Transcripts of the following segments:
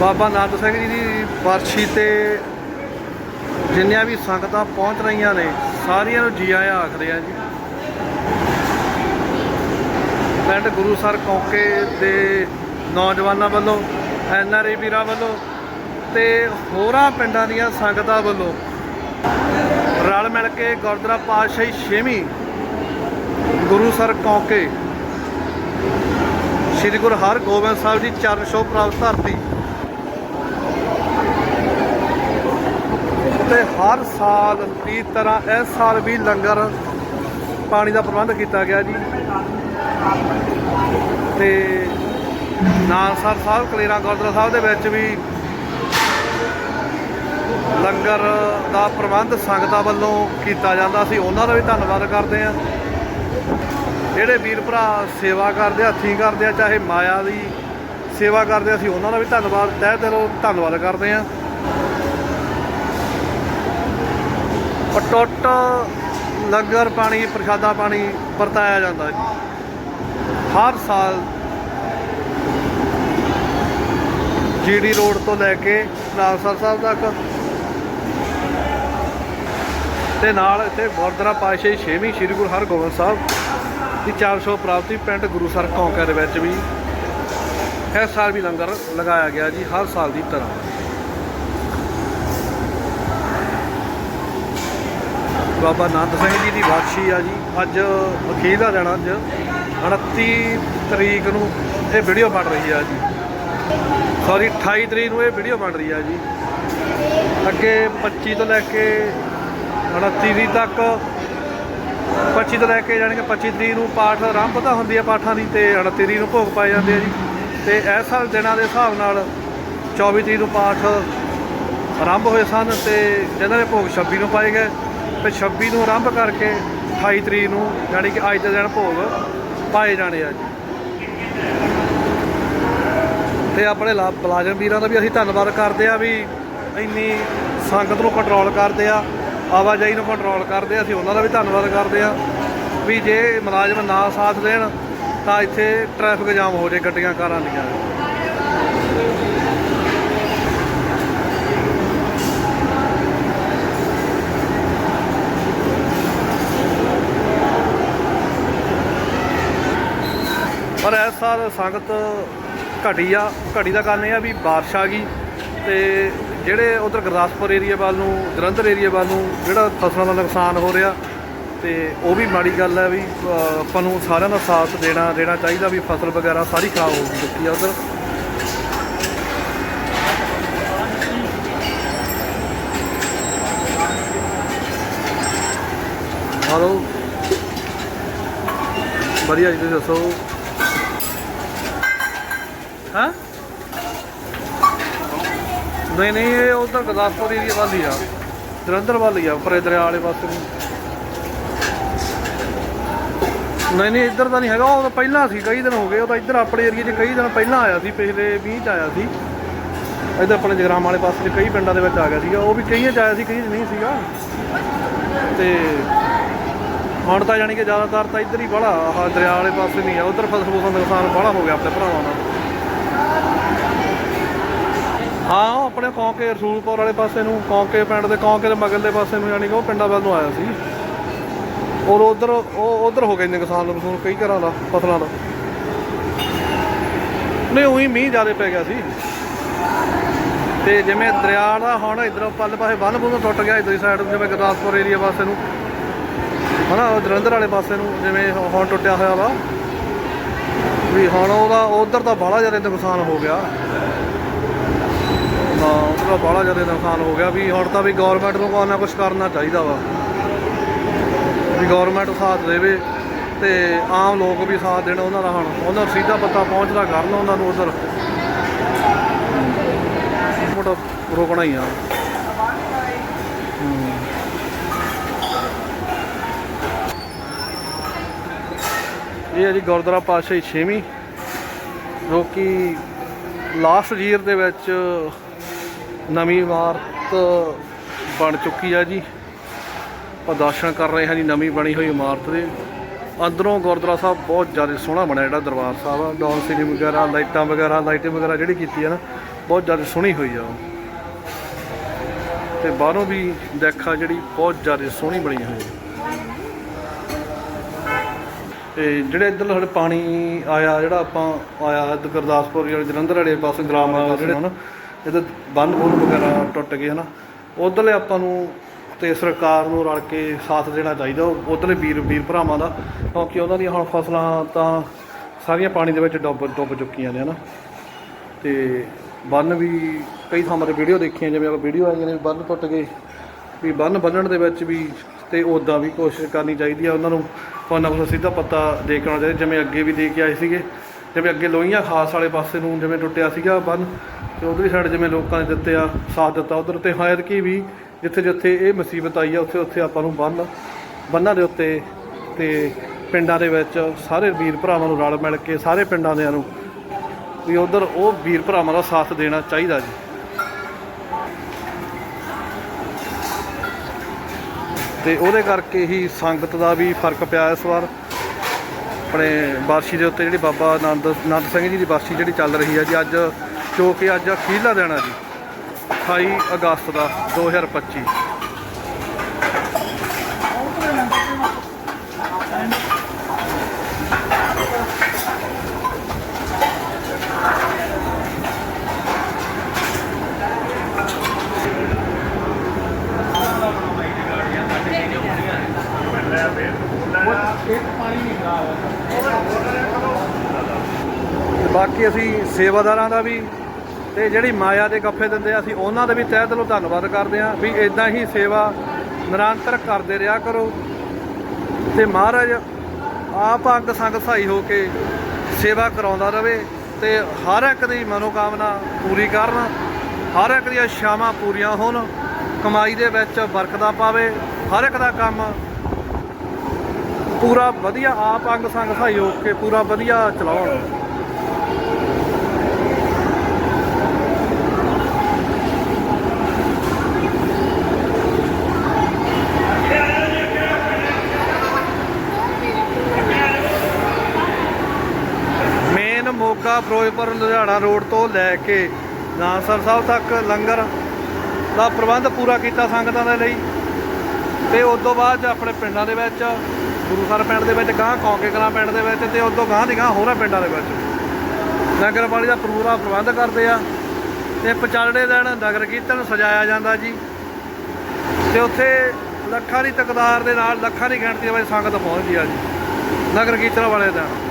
ਬਾਬਾ ਨਾਨਕ ਸਿੰਘ ਜੀ ਦੀ ਵਰਸ਼ੀ ਤੇ ਜਿੰਨੀਆਂ ਵੀ ਸੰਗਤਾਂ ਪਹੁੰਚ ਰਹੀਆਂ ਨੇ, ਸਾਰੀਆਂ ਨੂੰ ਜੀ ਆਇਆਂ ਆਖਦੇ ਆ ਜੀ। ਪਿੰਡ ਗੁਰੂਸਰ ਕੌਕੇ ਦੇ ਨੌਜਵਾਨਾਂ ਵੱਲੋਂ, ਐਨ ਆਰ ਆਈ ਵੀਰਾਂ ਵੱਲੋਂ ਤੇ ਹੋਰਾਂ ਪਿੰਡਾਂ ਦੀਆਂ ਸੰਗਤਾਂ ਵੱਲੋਂ ਰਲ ਮਿਲ ਕੇ ਗੁਰਦੁਆਰਾ ਪਾਤਸ਼ਾਹੀ ਛੇਵੀਂ ਗੁਰੂਸਰ ਕੌਕੇ, ਸ੍ਰੀ ਗੁਰੂ ਹਰਗੋਬਿੰਦ ਸਾਹਿਬ ਜੀ ਚਰਨ ਛੋਹ ਪ੍ਰਾਪਤ ਧਰਤੀ ਤੇ ਹਰ ਸਾਲ ਦੀ ਤਰ੍ਹਾਂ ਇਸ ਸਾਲ ਵੀ ਲੰਗਰ ਪਾਣੀ ਦਾ ਪ੍ਰਬੰਧ ਕੀਤਾ ਗਿਆ ਜੀ। ਤੇ ਨਾਨਸਰ ਸਾਹਿਬ ਕਲੇਰਾਂ ਗੁਰਦੁਆਰਾ ਸਾਹਿਬ ਦੇ ਵਿੱਚ ਵੀ ਲੰਗਰ ਦਾ ਪ੍ਰਬੰਧ ਸੰਗਤਾਂ ਵੱਲੋਂ ਕੀਤਾ ਜਾਂਦਾ ਸੀ। ਉਹਨਾਂ ਦਾ ਵੀ ਧੰਨਵਾਦ ਕਰਦੇ ਆ ਜਿਹੜੇ ਵੀਰ ਭਰਾ ਸੇਵਾ ਕਰਦੇ ਆ, ਹੱਥੀਂ ਕਰਦੇ ਆ ਚਾਹੇ ਮਾਇਆ ਦੀ ਸੇਵਾ ਕਰਦੇ ਆ, ਅਸੀਂ ਉਹਨਾਂ ਦਾ ਵੀ ਧੰਨਵਾਦ ਤਹਿ ਦਿਲੋਂ ਧੰਨਵਾਦ ਕਰਦੇ ਆ ਅਟੁੱਟ ਲੰਗਰ ਪਾਣੀ, ਪ੍ਰਸ਼ਾਦਾ ਪਾਣੀ ਵਰਤਾਇਆ ਜਾਂਦਾ ਹੈ। ਹਰ ਸਾਲ ਜੀਡੀ ਰੋਡ ਤੋਂ ਲੈ ਕੇ ਨਾਗਸਰ ਸਾਹਿਬ ਤੱਕ ਤੇ ਨਾਲ ਇੱਥੇ ਗੁਰਦੁਆਰਾ ਪਾਤਸ਼ਾਹੀ ਛੇਵੀਂ ਸ੍ਰੀ ਗੁਰੂ ਹਰਗੋਬਿੰਦ ਸਾਹਿਬ ਦੀ 400 ਪ੍ਰਾਪਤੀ ਪਿੰਡ ਗੁਰੂਸਰ ਕੌਂਕਾ ਦੇ ਵਿੱਚ ਵੀ ਇਸ ਸਾਲ ਵੀ ਲੰਗਰ ਲਗਾਇਆ ਗਿਆ ਜੀ, ਹਰ ਸਾਲ ਦੀ ਤਰ੍ਹਾਂ। ਬਾਬਾ ਨੰਦ ਸਿੰਘ ਜੀ ਦੀ ਵਾਰਸ਼ੀ ਆ ਜੀ। ਅੱਜ ਅਖੀਰ ਦਾ ਦਿਨ ਅੱਜ। 29 ਤਰੀਕ ਨੂੰ ਇਹ ਵੀਡੀਓ ਬਣ ਰਹੀ ਆ ਜੀ। ਸੌਰੀ 28 ਤਰੀਕ ਨੂੰ ਇਹ ਵੀਡੀਓ ਬਣ ਰਹੀ ਆ ਜੀ। ਅੱਗੇ 25 ਤੋਂ ਲੈ ਕੇ 29 ਤਰੀਕ ਤੱਕ 25 ਤੋਂ ਲੈ ਕੇ ਜਾਣੀ ਕਿ 25 ਤਰੀਕ ਨੂੰ ਪਾਠ ਆਰੰਭ ਤਾਂ ਹੁੰਦੀ ਆ ਪਾਠਾਂ ਦੀ ਤੇ 29 ਤਰੀਕ ਨੂੰ ਭੋਗ ਪਾਏ ਜਾਂਦੇ ਆ ਜੀ। ਤੇ ਇਸ ਸਾਲ ਦਿਨਾਂ ਦੇ ਹਿਸਾਬ ਨਾਲ 24 ਤਰੀਕ ਨੂੰ ਪਾਠ ਆਰੰਭ ਹੋਏ ਸਨ ਤੇ ਜਿਹਨਾਂ ਦੇ ਭੋਗ 26 ਨੂੰ ਪਾਏ ਗਏ। ਤੇ 26 ਨੂੰ ਆਰੰਭ ਕਰਕੇ 28 ਤਰੀਕ ਨੂੰ ਜਾਣੀ ਕਿ ਅੱਜ ਦੇ ਦਿਨ ਭੋਗ ਪਾਏ ਜਾਣੇ ਆ ਜੀ। ਤੇ ਆਪਣੇ ਲਾ- ਮੁਲਾਜ਼ਮ ਵੀਰਾਂ ਦਾ ਵੀ ਅਸੀਂ ਧੰਨਵਾਦ ਕਰਦੇ ਆ ਵੀ ਇੰਨੀ ਸੰਗਤ ਨੂੰ ਕੰਟਰੋਲ ਕਰਦੇ ਆ, ਆਵਾਜਾਈ ਨੂੰ ਕੰਟਰੋਲ ਕਰਦੇ ਆ, ਅਸੀਂ ਉਹਨਾਂ ਦਾ ਵੀ ਧੰਨਵਾਦ ਕਰਦੇ ਆ ਵੀ ਜੇ ਮੁਲਾਜ਼ਮ ਨਾ ਸਾਥ ਦੇਣ ਤਾਂ ਇੱਥੇ ਟ੍ਰੈਫਿਕ ਜਾਮ ਹੋ ਜੇ ਗੱਡੀਆਂ ਕਾਰਾਂ ਦੀਆਂ। ਪਰ ਇਸ ਸਾਲ ਸੰਗਤ ਘਟੀ ਆ, ਘਟੀ ਦਾ ਕਾਰਨ ਇਹ ਆ ਵੀ ਬਾਰਿਸ਼ ਆ ਗਈ ਤੇ ਜਿਹੜੇ ਉਧਰ ਗੁਰਦਾਸਪੁਰ ਏਰੀਆ ਵੱਲ ਨੂੰ, ਜਲੰਧਰ ਏਰੀਆ ਵੱਲ ਨੂੰ ਜਿਹੜਾ ਫਸਲਾਂ ਦਾ ਨੁਕਸਾਨ ਹੋ ਰਿਹਾ ਤੇ ਉਹ ਵੀ ਮਾੜੀ ਗੱਲ ਹੈ ਵੀ ਆਪਾਂ ਨੂੰ ਸਾਰਿਆਂ ਦਾ ਸਾਥ ਦੇਣਾ ਦੇਣਾ ਚਾਹੀਦਾ ਵੀ ਫਸਲ ਵਗੈਰਾ ਸਾਰੀ ਖਰਾਬ ਹੋ ਗਈ ਆ ਉਧਰ। ਹਲੋ। ਵਧੀਆ ਜੀ, ਤੁਸੀਂ ਦੱਸੋ? ਹਾਂ? ਨਹੀਂ ਨਹੀਂ, ਇਹ ਉਧਰ ਗੁਰਦਾਸਪੁਰ ਏਰੀਆ ਵੱਲ ਹੀ ਆ। ਜਲੰਧਰ ਵੱਲ ਹੀ ਆ ਪਰੇ ਦਰਿਆ ਵਾਲੇ ਪਾਸੇ ਨੂੰ। ਨਹੀਂ ਨਹੀਂ, ਇੱਧਰ ਤਾਂ ਨਹੀਂ ਹੈਗਾ। ਉਹ ਤਾਂ ਪਹਿਲਾਂ ਸੀ, ਕਈ ਦਿਨ ਹੋ ਗਏ। ਉਹ ਤਾਂ ਇੱਧਰ ਆਪਣੇ ਏਰੀਆ 'ਚ ਕਈ ਦਿਨ ਪਹਿਲਾਂ ਆਇਆ ਸੀ, ਪਿਛਲੇ 20 ਚ ਆਇਆ ਸੀ। ਇੱਧਰ ਆਪਣੇ ਜਗਰਾਮ ਵਾਲੇ ਪਾਸੇ 'ਚ ਕਈ ਪਿੰਡਾਂ ਦੇ ਵਿੱਚ ਆ ਗਿਆ ਸੀਗਾ। ਉਹ ਵੀ ਕਈਆਂ 'ਚ ਆਇਆ ਸੀ ਕਈ 'ਚ ਨਹੀਂ ਸੀਗਾ। ਤੇ ਹੁਣ ਤਾਂ ਜਾਣੀ ਕਿ ਜ਼ਿਆਦਾਤਰ ਤਾਂ ਇੱਧਰ ਹੀ ਬੜਾ, ਆਹ ਦਰਿਆ ਵਾਲੇ ਪਾਸੇ ਨਹੀਂ ਆ। ਉਧਰ ਫਸਲ ਫਸਲ ਦਾ ਨੁਕਸਾਨ ਬੜਾ ਹੋ ਗਿਆ ਆਪਣੇ ਭਰਾਵਾਂ ਨਾਲ ਹਾਂ, ਉਹ ਆਪਣੇ ਕੌਂਕੇ, ਰਸੂਲਪੁਰ ਵਾਲੇ ਪਾਸੇ ਨੂੰ, ਕੌਂਕੇ ਪਿੰਡ ਦੇ, ਕੌਂਕੇ ਦੇ ਮਗਰਲੇ ਪਾਸੇ ਨੂੰ ਯਾਨੀ ਕਿ ਉਹ ਪਿੰਡਾਂ ਵੱਲ ਨੂੰ ਆਇਆ ਸੀ। ਔਰ ਉਧਰ, ਉਹ ਉਧਰ ਹੋ ਗਏ ਨੁਕਸਾਨ ਨੁਕਸਾਨ ਕਈ ਘਰਾਂ ਦਾ, ਫਸਲਾਂ ਦਾ। ਨਹੀਂ, ਉਹੀ ਮੀਂਹ ਜ਼ਿਆਦਾ ਪੈ ਗਿਆ ਸੀ। ਤੇ ਜਿਵੇਂ ਦਰਿਆ ਦਾ ਹੁਣ ਇਧਰ ਪੱਲ ਪਾਸੇ ਬੰਨ ਬੁੰਨ ਟੁੱਟ ਗਿਆ ਇਧਰ ਦੀ ਸਾਈਡ ਜਿਵੇਂ ਗੁਰਦਾਸਪੁਰ ਏਰੀਆ ਪਾਸੇ ਨੂੰ। ਹਨਾ, ਉਹ ਜਲੰਧਰ ਵਾਲੇ ਪਾਸੇ ਨੂੰ, ਜਿਵੇਂ ਹੁਣ ਟੁੱਟਿਆ ਹੋਇਆ ਵਾ। ਵੀ ਹੁਣ ਉਹਦਾ, ਉਧਰ ਦਾ ਬਾਹਲਾ ਜ਼ਿਆਦਾ ਨੁਕਸਾਨ ਹੋ ਗਿਆ। ਨਾ ਉਹਦਾ ਬਾਹਲਾ ਜ਼ਿਆਦਾ ਨੁਕਸਾਨ ਹੋ ਗਿਆ ਵੀ ਹੁਣ ਤਾਂ ਵੀ ਗਵਰਨਮੈਂਟ ਨੂੰ ਕੋਈ ਨਾ ਕੁਝ ਕਰਨਾ ਚਾਹੀਦਾ ਵਾ। ਵੀ ਗਵਰਨਮੈਂਟ ਸਾਥ ਦੇਵੇ ਤੇ ਆਮ ਲੋਕ ਵੀ ਸਾਥ ਦੇਣ ਉਹਨਾਂ ਦਾ ਹੁਣ। ਉਹਨਾਂ ਨੂੰ ਸਿੱਧਾ ਪਤਾ ਪਹੁੰਚਦਾ ਕਰਨ ਉਹਨਾਂ ਨੂੰ ਉਧਰ। ਮੋਟਾ ਰੋਕਣਾ ਹੀ ਆ। ਇਹ ਹੈ ਜੀ ਗੁਰਦੁਆਰਾ ਪਾਤਸ਼ਾਹੀ ਛੇਵੀਂ, ਜੋ ਕਿ ਲਾਸਟ ਈਅਰ ਦੇ ਵਿੱਚ ਨਵੀਂ ਇਮਾਰਤ ਬਣ ਚੁੱਕੀ ਆ ਜੀ। ਆਪਾਂ ਦਰਸ਼ਨ ਕਰ ਰਹੇ ਹਾਂ ਜੀ ਨਵੀਂ ਬਣੀ ਹੋਈ ਇਮਾਰਤ ਦੇ। ਅੰਦਰੋਂ ਗੁਰਦੁਆਰਾ ਸਾਹਿਬ ਬਹੁਤ ਜ਼ਿਆਦਾ ਸੋਹਣਾ ਬਣਿਆ ਜਿਹੜਾ ਦਰਬਾਰ ਸਾਹਿਬ ਆ। ਡਾਊਨ ਸੀਲਿੰਗ ਵਗੈਰਾ ਲਾਈਟਾਂ ਵਗੈਰਾ ਲਾਈਟਿੰਗ ਵਗੈਰਾ ਜਿਹੜੀ ਕੀਤੀ ਆ ਨਾ ਬਹੁਤ ਜ਼ਿਆਦਾ ਸੋਹਣੀ ਹੋਈ ਆ। ਤੇ ਬਾਹਰੋਂ ਵੀ ਦੇਖਾ ਜਿਹੜੀ ਬਹੁਤ ਜ਼ਿਆਦਾ ਸੋਹਣੀ ਬਣੀ ਹੋਈ ਹੈ ਤੇ ਜਿਹੜੇ ਇੱਧਰ ਸਾਡੇ ਪਾਣੀ ਆਇਆ ਜਿਹੜਾ ਆਪਾਂ ਆਇਆ ਗੁਰਦਾਸਪੁਰ ਜਾਂ ਜਲੰਧਰ ਵਾਲੇ ਪਾਸੇ ਗ੍ਰਾਮ ਜਿਹੜੇ ਹਨ। ਜਿੱਦਾਂ ਬੰਨ ਬੁੰਨ ਵਗੈਰਾ ਟੁੱਟ ਗਏ ਹਨਾ। ਉਧਰਲੇ ਆਪਾਂ ਨੂੰ ਤੇ ਸਰਕਾਰ ਨੂੰ ਰਲ ਕੇ ਸਾਥ ਦੇਣਾ ਚਾਹੀਦਾ, ਉਧਰਲੇ ਵੀਰ ਵੀਰ ਭਰਾਵਾਂ ਦਾ, ਕਿਉਂਕਿ ਉਹਨਾਂ ਦੀਆਂ ਹੁਣ ਫਸਲਾਂ ਤਾਂ ਸਾਰੀਆਂ ਪਾਣੀ ਦੇ ਵਿੱਚ ਡੁੱਬ ਡੁੱਬ ਚੁੱਕੀਆਂ ਨੇ ਹਨਾ। ਤੇ ਬੰਨ ਵੀ ਕਈ ਥਾਵਾਂ ਤੇ ਵੀਡੀਓ ਦੇਖੀਆਂ, ਜਿਵੇਂ ਆਪਾਂ ਵੀਡੀਓ ਆਈਆਂ ਨੇ ਵੀ ਬੰਨ ਟੁੱਟ ਗਏ, ਵੀ ਬੰਨ ਬੰਨਣ ਦੇ ਵਿੱਚ ਵੀ ਤੇ ਉਦਾਂ ਵੀ ਕੋਸ਼ਿਸ਼ ਕਰਨੀ ਚਾਹੀਦੀ ਆ ਉਹਨਾਂ ਨੂੰ। ਉਹਨਾਂ ਨਾ ਸਿੱਧਾ ਪੱਤਾ ਦੇ ਕੇ ਆਉਣਾ ਚਾਹੀਦਾ, ਜਿਵੇਂ ਅੱਗੇ ਵੀ ਦੇ ਕੇ ਆਏ ਸੀਗੇ ਜਿਵੇਂ ਅੱਗੇ ਲੋਹੀਆਂ ਖਾਸ ਵਾਲੇ ਪਾਸੇ ਨੂੰ ਜਿਵੇਂ ਟੁੱਟਿਆ ਸੀਗਾ ਬੰਨ, ਤੇ ਉਧਰਲੀ ਸਾਈਡ ਜਿਵੇਂ ਲੋਕਾਂ ਨੇ ਦਿੱਤੇ ਆ, ਸਾਥ ਦਿੱਤਾ। ਉਧਰ ਤੇ ਹਾਇਰ ਕੀ ਵੀ ਜਿੱਥੇ ਜਿੱਥੇ ਇਹ ਮੁਸੀਬਤ ਆਈ ਆ, ਉੱਥੇ ਉੱਥੇ ਆਪਾਂ ਨੂੰ ਬੰਨ, ਬੰਨਾਂ ਦੇ ਉੱਤੇ ਤੇ ਪਿੰਡਾਂ ਦੇ ਵਿੱਚ ਸਾਰੇ ਵੀਰ ਭਰਾਵਾਂ ਨੂੰ ਰਲ ਮਿਲ ਕੇ ਸਾਰੇ ਪਿੰਡਾਂ ਦਿਆਂ ਨੂੰ ਵੀ ਉਧਰ ਉਹ ਵੀਰ ਭਰਾਵਾਂ ਦਾ ਸਾਥ ਦੇਣਾ ਚਾਹੀਦਾ ਜੀ। ਤੇ ਉਹਦੇ ਕਰਕੇ ਹੀ ਸੰਗਤ ਦਾ ਵੀ ਫ਼ਰਕ ਪਿਆ ਇਸ ਵਾਰ। ਆਪਣੇ ਬਾਰਸ਼ੀ ਦੇ ਉੱਤੇ ਜਿਹੜੀ ਬਾਬਾ ਆਨੰਦ ਆਨੰਦ ਸਿੰਘ ਜੀ ਦੀ ਬਾਰਸ਼ੀ ਜਿਹੜੀ ਚੱਲ ਰਹੀ ਹੈ ਜੀ, ਅੱਜ ਜੋ ਕਿ ਅੱਜ ਅਖੀਰਲਾ ਦਿਨ ਹੈ ਜੀ 28 ਅਗਸਤ ਦਾ 2025 ਤੇ ਬਾਕੀ ਅਸੀਂ ਸੇਵਾਦਾਰਾਂ ਦਾ ਵੀ ਤੇ ਜਿਹੜੀ ਮਾਇਆ ਦੇ ਗੱਫੇ ਦਿੰਦੇ ਆ, ਅਸੀਂ ਉਹਨਾਂ ਦਾ ਵੀ ਤਹਿ ਦਿਲੋਂ ਧੰਨਵਾਦ ਕਰਦੇ ਆ ਵੀ ਇਦਾਂ ਹੀ ਸੇਵਾ ਨਿਰੰਤਰ ਕਰਦੇ ਰਿਹਾ ਕਰੋ। ਤੇ ਮਹਾਰਾਜ, ਆਪ ਅੰਗ ਸੰਗ ਸਹਾਈ ਹੋ ਕੇ ਸੇਵਾ ਕਰਾਉਂਦਾ ਰਵੇ ਤੇ ਹਰ ਇੱਕ ਦੀ ਮਨੋਕਾਮਨਾ ਪੂਰੀ ਕਰਨ, ਹਰ ਇੱਕ ਦੀਆਂ ਇੱਛਾਵਾਂ ਪੂਰੀਆਂ ਹੋਣ, ਕਮਾਈ ਦੇ ਵਿੱਚ ਬਰਕਤਾਂ ਪਾਵੇ, ਹਰ ਇੱਕ ਦਾ ਕੰਮ ਪੂਰਾ ਵਧੀਆ, ਆਪ ਅੰਗ ਸੰਗ ਸਹਾਈ ਹੋ ਕੇ ਪੂਰਾ ਵਧੀਆ ਚਲਾਉਣ। ਫਿਰੋਜ਼ਪੁਰ, ਲੁਧਿਆਣਾ ਰੋਡ ਤੋਂ ਲੈ ਕੇ ਨਾਨਸਰ ਸਾਹਿਬ ਤੱਕ ਲੰਗਰ ਦਾ ਪ੍ਰਬੰਧ ਪੂਰਾ ਕੀਤਾ ਸੰਗਤਾਂ ਦੇ ਲਈ। ਤੇ ਉਸ ਤੋਂ ਬਾਅਦ ਆਪਣੇ ਪਿੰਡਾਂ ਦੇ ਵਿੱਚ ਗੁਰੂਸਰ ਪਿੰਡ ਦੇ ਵਿੱਚ ਗਾਂ ਕੌਂਕੇ ਕਲਾਂ ਪਿੰਡ ਦੇ ਵਿੱਚ ਤੇ ਉਸ ਤੋਂ ਗਾਂ ਦੀ ਗਾਂ ਹੋਰਾਂ ਪਿੰਡਾਂ ਦੇ ਵਿੱਚ। ਲੰਗਰ ਪਾਣੀ ਦਾ ਪੂਰਾ ਪ੍ਰਬੰਧ ਕਰਦੇ ਆ। ਤੇ ਪਚਾਲੜੇ ਦਿਨ ਨਗਰ ਕੀਰਤਨ ਸਜਾਇਆ ਜਾਂਦਾ ਜੀ। ਤੇ ਉੱਥੇ ਲੱਖਾਂ ਦੀ ਤਕਦਾਰ ਦੇ ਨਾਲ ਲੱਖਾਂ ਦੀ ਗਿਣਤੀ ਵਿੱਚ ਸੰਗਤ ਪਹੁੰਚਦੀ ਆ ਜੀ। ਨਗਰ ਕੀਰਤਨ ਵਾਲੇ ਦਿਨ।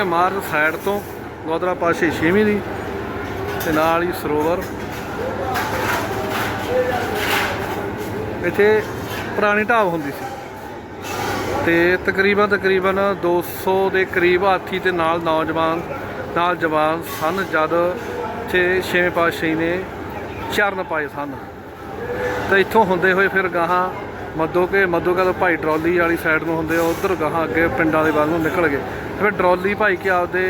ਇਹ ਹੈ ਮਾਰ ਸਾਈਡ ਤੋਂ ਗੋਦਰਾ ਪਾਸ਼ੇ ਛੇਵੀਂ ਦੀ, ਤੇ ਨਾਲ ਹੀ ਸਰੋਵਰ। ਇੱਥੇ ਪੁਰਾਣੀ ਢਾਬ ਹੁੰਦੀ ਸੀ। ਤੇ ਤਕਰੀਬਨ ਤਕਰੀਬਨ 200 ਦੇ ਕਰੀਬ ਹਾਥੀ ਤੇ ਨਾਲ ਨੌਜਵਾਨ, ਨਾਲ ਜਵਾਨ ਸਨ, ਜਦ ਇੱਥੇ ਛੇਵੇਂ ਪਾਤਸ਼ਾਹੀ ਨੇ ਚਰਨ ਪਾਏ ਸਨ। ਤੇ ਇੱਥੋਂ ਹੁੰਦੇ ਹੋਏ ਫਿਰ ਗਾਹਾਂ ਮੱਦੋਕੇ ਮੱਦੋਕੇ ਤੋਂ ਭਾਈ ਟਰਾਲੀ ਵਾਲੀ ਸਾਈਡ ਨੂੰ ਹੁੰਦੇ ਆ, ਉਧਰ ਗਾਹਾਂ ਅੱਗੇ ਪਿੰਡਾਂ ਦੇ ਵੱਲ ਨੂੰ ਨਿਕਲ ਗਏ। ਫਿਰ ਟਰਾਲੀ ਭਾਈ ਕੇ ਆਪਦੇ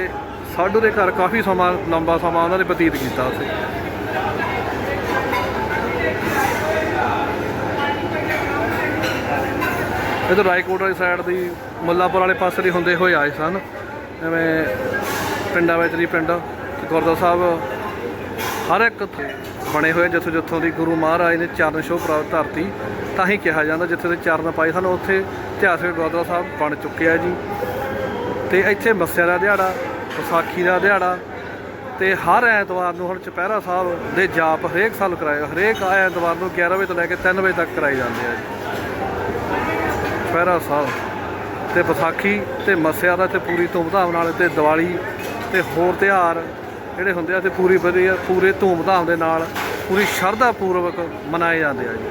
ਸਾਡੂ ਦੇ ਘਰ ਕਾਫੀ ਸਮਾਂ, ਲੰਬਾ ਸਮਾਂ ਉਹਨਾਂ ਨੇ ਬਤੀਤ ਕੀਤਾ ਉੱਥੇ। ਇਧਰ ਰਾਏਕੋਟ ਵਾਲੀ ਸਾਈਡ ਦੀ ਮੁੱਲਾਪੁਰ ਵਾਲੇ ਪਾਸੇ ਦੀ ਹੁੰਦੇ ਹੋਏ ਆਏ ਸਨ। ਐਵੇਂ ਪਿੰਡਾਂ ਵਿੱਚ ਦੀ ਪਿੰਡ ਗੁਰਦੁਆਰਾ ਸਾਹਿਬ ਹਰ ਇੱਕ ਬਣੇ ਹੋਏ ਜਿੱਥੋਂ ਜਿੱਥੋਂ ਦੀ ਗੁਰੂ ਮਹਾਰਾਜ ਨੇ ਚਰਨ ਛੋਹ ਪ੍ਰਾਪਤ ਧਰਤੀ, ਤਾਂ ਹੀ ਕਿਹਾ ਜਾਂਦਾ ਜਿੱਥੇ ਦੇ ਚਰਨ ਪਾਏ ਸਨ। ਉੱਥੇ ਇਤਿਹਾਸਕ ਗੁਰਦੁਆਰਾ ਸਾਹਿਬ ਬਣ ਚੁੱਕਿਆ ਜੀ। ਤੇ ਇੱਥੇ ਮੱਸਿਆ ਦਾ ਦਿਹਾੜਾ, ਵਿਸਾਖੀ ਦਾ ਦਿਹਾੜਾ ਤੇ ਹਰ ਐਤਵਾਰ ਨੂੰ ਹੁਣ ਚੁਪਹਿਰਾ ਸਾਹਿਬ ਦੇ ਜਾਪ ਹਰੇਕ ਸਾਲ ਕਰਾਏ ਹਰੇਕ ਐਤਵਾਰ ਨੂੰ 11 ਵਜੇ ਤੋਂ ਲੈ ਕੇ 3 ਵਜੇ ਤੱਕ ਕਰਾਏ ਜਾਂਦੇ ਆ ਜੀ। ਚੁਪਹਿਰਾ ਸਾਹਿਬ ਤੇ ਵਿਸਾਖੀ ਤੇ ਮੱਸਿਆ ਦਾ ਤੇ ਪੂਰੀ ਧੂਮਧਾਮ ਨਾਲ ਤੇ ਦੀਵਾਲੀ ਤੇ ਹੋਰ ਤਿਉਹਾਰ ਜਿਹੜੇ ਹੁੰਦੇ ਆ ਤੇ ਪੂਰੀ ਵਧੀਆ, ਪੂਰੇ ਧੂਮਧਾਮ ਦੇ ਨਾਲ, ਪੂਰੀ ਸ਼ਰਧਾ ਪੂਰਵਕ ਮਨਾਏ ਜਾਂਦੇ ਆ ਜੀ।